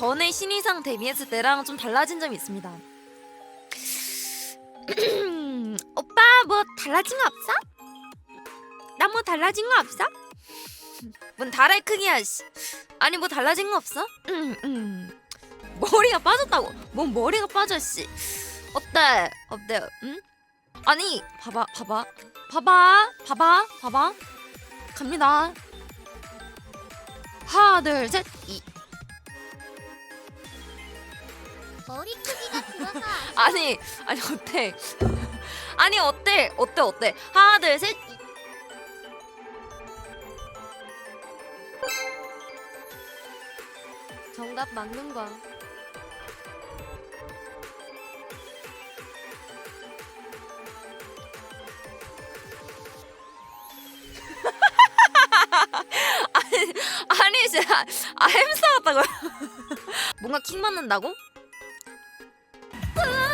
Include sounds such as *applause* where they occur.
전에 신의상 데뷔했을 때랑 좀 달라진 점이 있습니다. *clears throat* 오빠 뭐 달라진 거 없어? 나 뭐 달라진 거 없어? 뭔 달의 크기야 씨. 아니 뭐 달라진 거 없어? 음, 음. 머리가 빠졌다고? 뭔 머리가 빠져 씨. 어때? 어때? 응? 아니 봐봐 봐봐 봐봐 봐봐 봐봐 갑니다. 하나 둘셋 이. 머리 크기가 줄어서 아니 아니 어때? *laughs* 아니 어때? 어때 어때? 하나 둘 셋. 정답 맞는. *laughs* 아니 아니 진짜 아 햄스터 같다고요? *laughs* 뭔가 킹 맞는다고? Oh.